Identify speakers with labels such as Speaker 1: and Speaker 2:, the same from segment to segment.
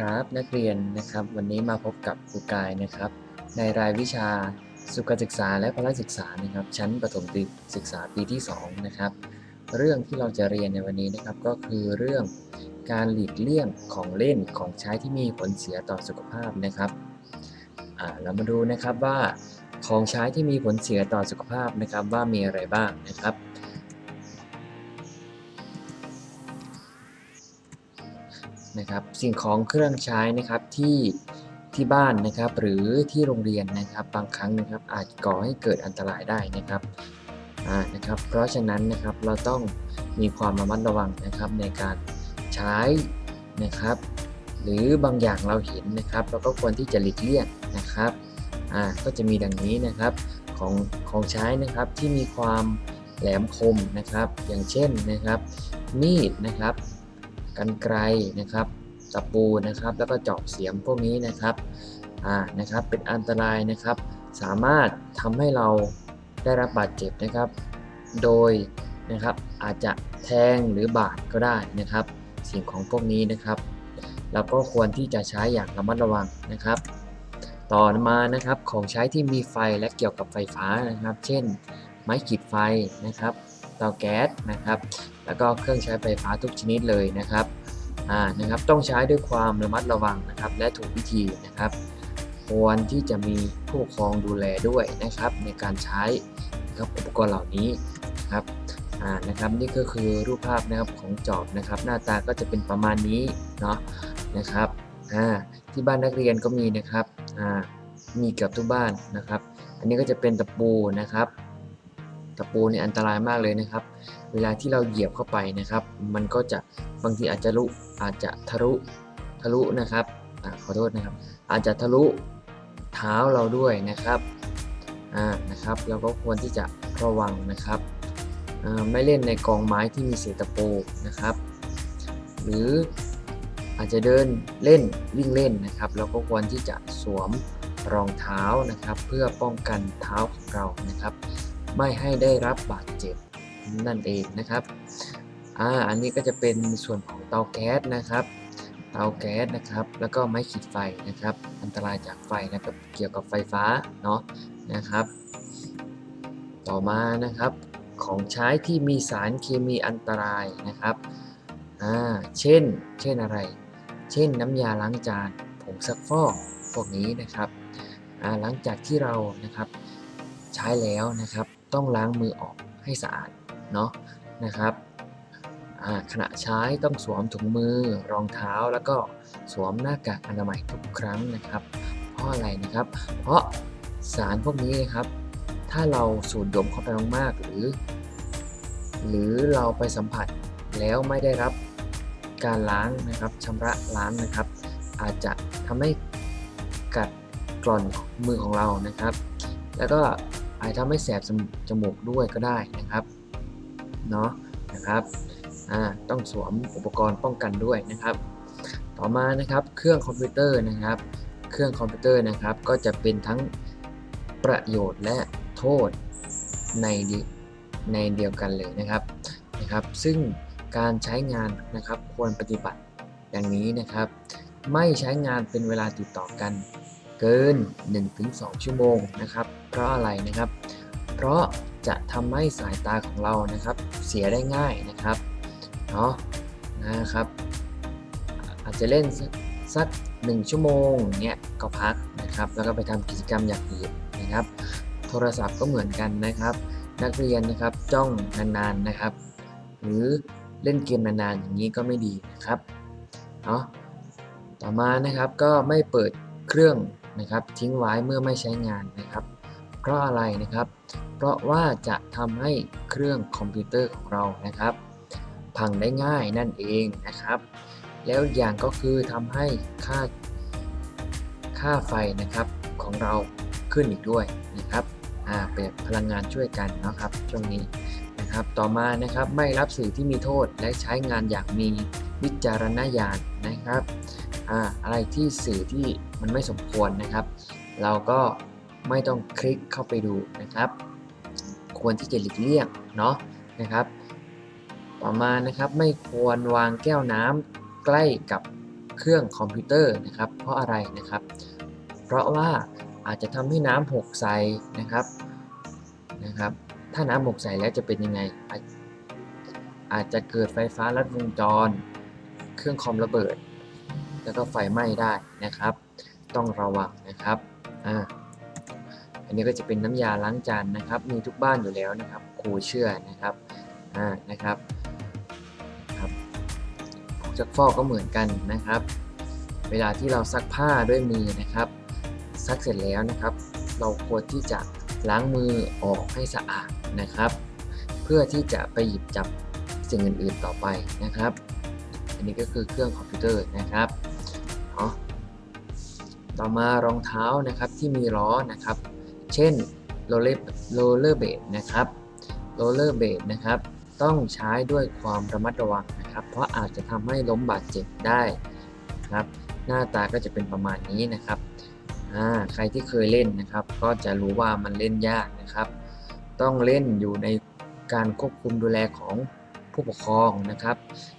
Speaker 1: ครับนักเรียนนะครับ วันนี้มาพบกับครูกายนะครับ ในรายวิชาสุขศึกษาและพละศึกษานะครับ ชั้นประถมศึกษาปีที่2นะครับเรื่องที่เราจะเรียนในวันนี้นะครับก็คือเรื่องการหลีกเลี่ยงของเล่นของใช้ที่มีผลเสียต่อสุขภาพนะครับเรามาดูนะครับว่าของใช้ที่มีผลเสียต่อสุขภาพนะครับว่ามีอะไรบ้างนะครับ นะครับสิ่งของเครื่องใช้นะครับที่ที่บ้านนะครับหรือที่โรงเรียนนะครับบางครั้งนะครับอาจก่อให้เกิดอันตรายได้นะครับอ่านะครับ เพราะฉะนั้นนะครับเราต้องมีความระมัดระวังนะครับในการใช้นะครับ หรือบางอย่างเราเห็นนะครับเราก็ควรที่จะหลีกเลี่ยงนะครับอ่าก็จะมีดังนี้นะครับของของใช้นะครับที่มีความแหลมคมนะครับ อย่างเช่นนะครับ มีดนะครับ กันไกรนะครับ ตะปูนะครับ แล้วก็จอบเสียมพวกนี้นะครับอ่านะครับเป็นอันตรายนะครับ สามารถทำให้เราได้รับบาดเจ็บนะครับ โดยนะครับอาจจะแทงหรือบาดก็ได้นะครับ สิ่งของพวกนี้นะครับ เราก็ควรที่จะใช้อย่างระมัดระวังนะครับ ต่อมานะครับของใช้ที่มีไฟและเกี่ยวกับไฟฟ้านะครับ เช่น ไม้ขีดไฟนะครับเตาแก๊สนะครับ แล้วก็เครื่องใช้ไฟฟ้าทุกชนิดเลยนะครับอ่านะครับต้องใช้ด้วยความระมัดระวังนะครับและถูกวิธีนะครับ ควรที่จะมีผู้ปกครองดูแลด้วยนะครับ ในการใช้นะครับอุปกรณ์เหล่านี้นะครับอ่านะครับนี่ก็คือรูปภาพนะครับของจอบนะครับ หน้าตาก็จะเป็นประมาณนี้เนาะนะครับอ่าที่บ้านนักเรียนก็มีนะครับอ่ามีเกือบทุกบ้านนะครับ อันนี้ก็จะเป็นตะปูนะครับ ตะปูเนี่ยอันตรายมากเลยนะครับ เวลาที่เราเหยียบเข้าไปนะครับ มันก็จะบางทีอาจจะลุอาจจะทะลุทะลุนะครับอขอโทษนะครับ อาจจะทะลุเท้าเราด้วยนะครับอ่านะครับ เราก็ควรที่จะระวังนะครับไม่เล่นในกองไม้ที่มีเศษตะปูนะครับ หรืออาจจะเดินเล่นวิ่งเล่นนะครับ เราก็ควรที่จะสวมรองเท้านะครับ เพื่อป้องกันเท้าของเรานะครับ ไม่ให้ได้รับบาดเจ็บนั่นเองนะครับอ่าอันนี้ก็จะเป็นส่วนของเตาแก๊สนะครับ เตาแก๊สนะครับ แล้วก็ไม้ขีดไฟนะครับ อันตรายจากไฟนะครับเกี่ยวกับไฟฟ้าเนาะนะครับ ต่อมานะครับของใช้ที่มีสารเคมีอันตรายนะครับอ่าเช่น เช่นอะไร เช่นน้ำยาล้างจานผงซักฟอกพวกนี้นะครับอ่าหลังจากที่เรานะครับใช้แล้วนะครับ ต้องล้างมือออกให้สะอาดเนาะนะครับขณะใช้ต้องสวมถุงมือรองเท้า แล้วก็สวมหน้ากากอนามัยทุกครั้งนะครับ เพราะอะไรนะครับ เพราะสารพวกนี้นะครับ ถ้าเราสูดดมเข้าไปมากๆหรือ หรือเราไปสัมผัสแล้วไม่ได้รับการล้างนะครับชำระล้างนะครับ อาจจะทำให้กัดกร่อนมือของเรานะครับ แล้วก็ อาจทำให้แสบจมูกด้วยก็ได้นะครับเนาะนะครับต้องสวมอุปกรณ์ป้องกันด้วยนะครับ ต่อมานะครับเครื่องคอมพิวเตอร์นะครับ เครื่องคอมพิวเตอร์นะครับก็จะเป็นทั้งประโยชน์และโทษในในเดียวกันเลยนะครับนะครับ ซึ่งการใช้งานนะครับควรปฏิบัติอย่างนี้นะครับ ไม่ใช้งานเป็นเวลาติดต่อกัน เกิน 1-2 ชั่วโมงนะครับ เพราะอะไรนะครับ เพราะจะทำให้สายตาของเรานะครับ เสียได้ง่ายนะครับเนาะนะครับ อาจจะเล่นสัก1ชั่วโมงเนี่ยก็พักนะครับ แล้วก็ไปทำกิจกรรมอย่างอื่นนะครับ โทรศัพท์ก็เหมือนกันนะครับ นักเรียนนะครับจ้องนานๆนะครับ หรือเล่นเกมนานๆอย่างนี้ก็ไม่ดีนะครับเนาะต่อมานะครับก็ไม่เปิดเครื่อง นะครับทิ้งไว้เมื่อไม่ใช้งานนะครับ เพราะอะไรนะครับ เพราะว่าจะทำให้เครื่องคอมพิวเตอร์ของเรานะครับ พังได้ง่ายนั่นเองนะครับ แล้วอย่างก็คือทำให้ค่าค่าไฟนะครับของเราขึ้นอีกด้วยนะครับอ่าเป็นพลังงานช่วยกันนะครับช่วงนี้นะครับต่อมานะครับไม่รับสื่อที่มีโทษและใช้งานอย่างมีวิจารณญาณนะครับ อะไรที่สื่อที่มันไม่สมควรนะครับ เราก็ไม่ต้องคลิกเข้าไปดูนะครับ ควรที่จะหลีกเลี่ยงเนาะนะครับ ต่อมานะครับไม่ควรวางแก้วน้ำใกล้กับเครื่องคอมพิวเตอร์นะครับ เพราะอะไรนะครับ เพราะว่าอาจจะทำให้น้ำหกใส่นะครับนะครับ ถ้าน้ำหกใส่แล้วจะเป็นยังไงอาจอาจจะเกิดไฟฟ้าลัดวงจร เครื่องคอมระเบิด แล้วก็ไฟไหม้ได้นะครับ ต้องระวังนะครับอ่าอันนี้ก็จะเป็นน้ำยาล้างจานนะครับ มีทุกบ้านอยู่แล้วนะครับครูเชื่อนะครับอ่านะครับครับผงซักฟอกก็เหมือนกันนะครับ เวลาที่เราซักผ้าด้วยมือนะครับ ซักเสร็จแล้วนะครับ เราควรที่จะล้างมือออกให้สะอาดนะครับ เพื่อที่จะไปหยิบจับสิ่งอื่น ๆต่อไปนะครับ อันนี้ก็คือเครื่องคอมพิวเตอร์นะครับ ต่อมารองเท้านะครับที่มีล้อนะครับ เช่นโรเลอร์โรเลอร์เบดนะครับโรเลอร์เบดนะครับ ต้องใช้ด้วยความระมัดระวังนะครับ เพราะอาจจะทำให้ล้มบาดเจ็บได้นะครับ หน้าตาก็จะเป็นประมาณนี้นะครับใครที่เคยเล่นนะครับ ก็จะรู้ว่ามันเล่นยากนะครับ ต้องเล่นอยู่ในการควบคุมดูแลของผู้ปกครองนะครับ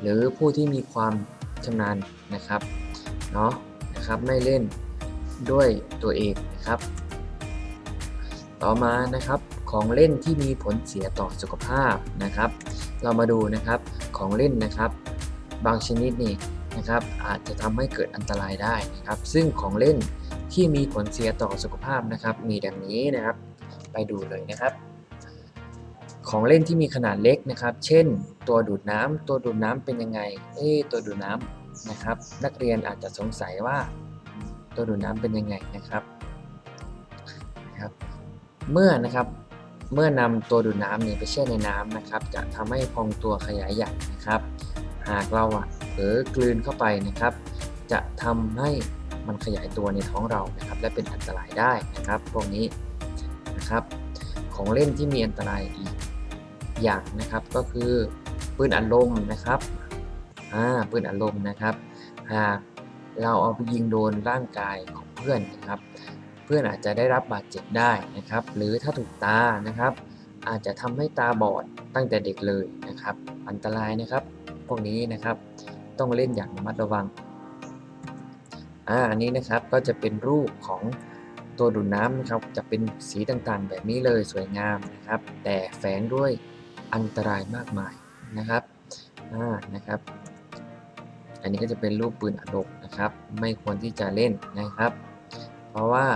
Speaker 1: หรือผู้ที่มีความชำนาญนะครับเนาะนะครับไม่เล่น ด้วยตัวเองนะครับ ต่อมานะครับของเล่นที่มีผลเสียต่อสุขภาพนะครับ เรามาดูนะครับของเล่นนะครับ บางชนิดนี่นะครับอาจจะทำให้เกิดอันตรายได้นะครับ ซึ่งของเล่นที่มีผลเสียต่อสุขภาพนะครับ มีดังนี้นะครับ ไปดูเลยนะครับ ของเล่นที่มีขนาดเล็กนะครับ เช่น ตัวดูดน้ำตัวดูดน้ำเป็นยังไง เอ๊ตัวดูดน้ำนะครับ นักเรียนอาจจะสงสัยว่า ตัวดูดน้ำเป็นยังไงนะครับนะครับ เมื่อนะครับเมื่อนำตัวดูดน้ำนี้ไปแช่ในน้ำนะครับ จะทำให้พองตัวขยายใหญ่นะครับ หากเราอะเผลอกลืนเข้าไปนะครับ จะทำให้มันขยายตัวในท้องเรานะครับ และเป็นอันตรายได้นะครับ พวกนี้นะครับ ของเล่นที่มีอันตรายอีกอย่างนะครับก็คือปืนอัดลมนะครับอ่าปืนอัดลมนะครับ หาก เราเอาไปยิงโดนร่างกายของเพื่อนนะครับ เพื่อนอาจจะได้รับบาดเจ็บได้นะครับ หรือถ้าถูกตานะครับ อาจจะทำให้ตาบอดตั้งแต่เด็กเลยนะครับ อันตรายนะครับพวกนี้นะครับ ต้องเล่นอย่างระมัดระวังอ่าอันนี้นะครับก็จะเป็นรูปของตัวดูดน้ำนะครับจะเป็นสีต่างๆ แบบนี้เลยสวยงามนะครับ แต่แฝงด้วยอันตรายมากมายนะครับอ่านะครับ อันนี้ก็จะเป็นรูปปืนอัดลมนะครับ ไม่ควรที่จะเล่นนะครับ เพราะว่า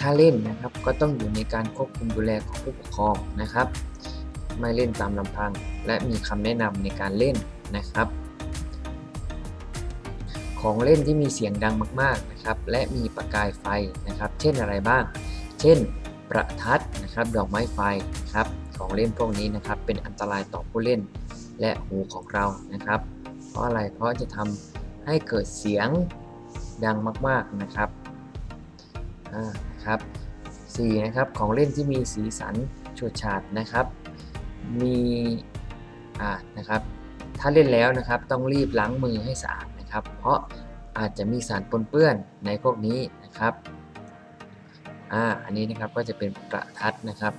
Speaker 1: ถ้าเล่นนะครับก็ต้องอยู่ในการควบคุมดูแลของผู้ปกครองนะครับ ไม่เล่นตามลำพัง และมีคำแนะนำในการเล่นนะครับ ของเล่นที่มีเสียงดังมากๆนะครับ และมีประกายไฟนะครับ เช่นอะไรบ้าง เช่น ประทัดนะครับ ดอกไม้ไฟนะครับของเล่นพวกนี้นะครับ เป็นอันตรายต่อผู้เล่นและหูของเรานะครับ เพราะอะไรเพราะจะทำให้เกิดเสียงดังมาก ๆนะครับอ่านะครับ4นะครับของเล่นที่มีสีสันฉูดฉาดนะครับ มีอ่านะครับถ้าเล่นแล้วนะครับต้องรีบล้างมือให้สะอาดนะครับ เพราะอาจจะมีสารปนเปื้อนในพวกนี้นะครับอ่าอันนี้นะครับก็จะเป็นประทัดนะครับ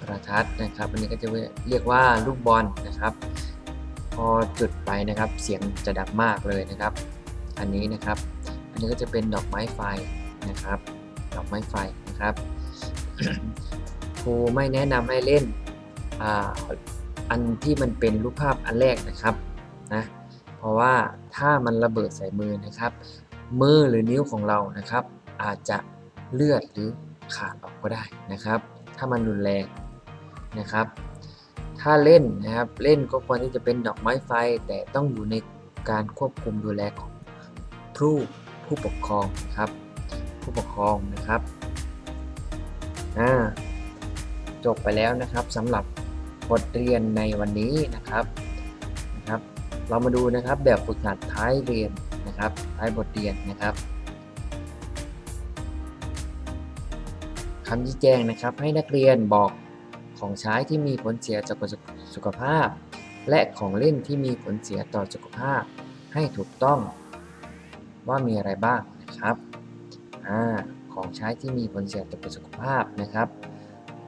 Speaker 1: ประทัดนะครับ อันนี้ก็จะเรียกว่าลูกบอลนะครับ พอจุดไปนะครับ เสียงจะดังมากเลยนะครับ อันนี้นะครับ อันนี้ก็จะเป็นดอกไม้ไฟนะครับ ดอกไม้ไฟนะครับครูไม่แนะนำให้เล่นออันที่มันเป็นรูปภาพอันแรกนะครับนะเพราะว่าถ้ามันระเบิดใส่มือนะครับ มือหรือนิ้วของเรานะครับ อาจจะเลือดหรือขาดออกก็ได้นะครับ ถ้ามันรุนแรงนะครับ ถ้าเล่นนะครับ เล่นก็ควรที่จะเป็นดอกไม้ไฟ แต่ต้องอยู่ในการควบคุมดูแลของผู้ผู้ปกครองนะครับ ผู้ปกครองนะครับอ่าจบไปแล้วนะครับสำหรับบทเรียนในวันนี้นะครับนะครับ เรามาดูนะครับแบบฝึกหัดท้ายเรียนนะครับ ท้ายบทเรียนนะครับคำชี้แจงนะครับให้นักเรียนบอก ของใช้ที่มีผลเสียต่อสุขภาพ และของเล่นที่มีผลเสียต่อสุขภาพให้ถูกต้อง ว่ามีอะไรบ้างนะครับอของใช้ที่มีผลเสียต่อสุขภาพนะครับ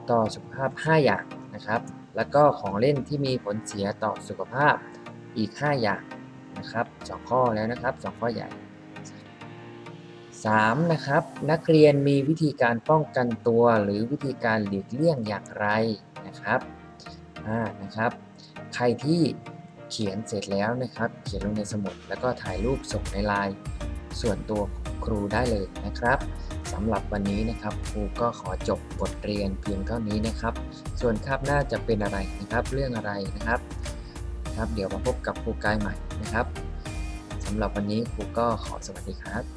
Speaker 1: ต่อสุขภาพ 5 อย่างนะครับ แล้วก็ของเล่นที่มีผลเสียต่อสุขภาพอีก 5 อย่างนะครับสองข้อแล้วนะครับสองข้อใหญ่ 3. นะครับ นักเรียนมีวิธีการป้องกันตัว หรือวิธีการหลีกเลี่ยงอย่างไรนะครับอ่านะครับ ใครที่เขียนเสร็จแล้วนะครับ เขียนลงในสมุดแล้วก็ถ่ายรูปส่งในไลน์ส่วนตัวครูได้เลยนะครับสำหรับวันนี้นะครับ ครูก็ขอจบบทเรียนเพียงเท่านี้นะครับ ส่วนคาบหน้าจะเป็นอะไรนะครับ เรื่องอะไรนะครับครับ เดี๋ยวมาพบกับครูกายใหม่นะครับสำหรับวันนี้ครูก็ขอสวัสดีครับ